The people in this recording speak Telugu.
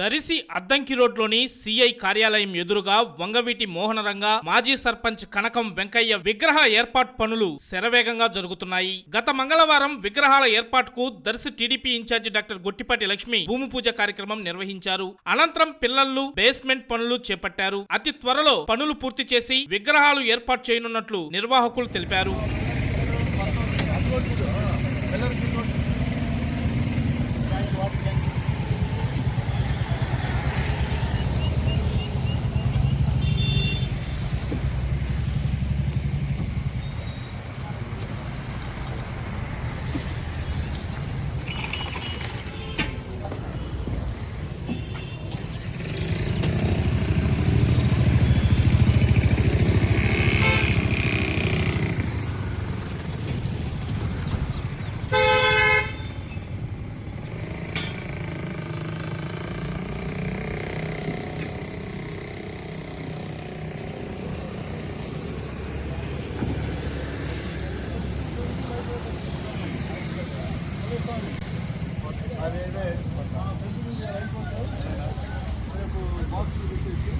దరిసి అద్దంకి రోడ్లోని సిఐ కార్యాలయం ఎదురుగా వంగవీటి మోహనరంగ మాజీ సర్పంచ్ కనకం వెంకయ్య విగ్రహ ఏర్పాటు పనులు శరవేగంగా జరుగుతున్నాయి. గత మంగళవారం విగ్రహాల ఏర్పాటుకు Darsi TDP incharge doctor Gottipati Lakshmi భూమి పూజ కార్యక్రమం నిర్వహించారు. అనంతరం పిల్లలు బేస్మెంట్ పనులు చేపట్టారు. అతి త్వరలో పనులు పూర్తి చేసి విగ్రహాలు ఏర్పాటు చేయనున్నట్లు నిర్వాహకులు తెలిపారు. ప్రభుత్వం అదేదో రేపు బాక్స్ పెట్టేసి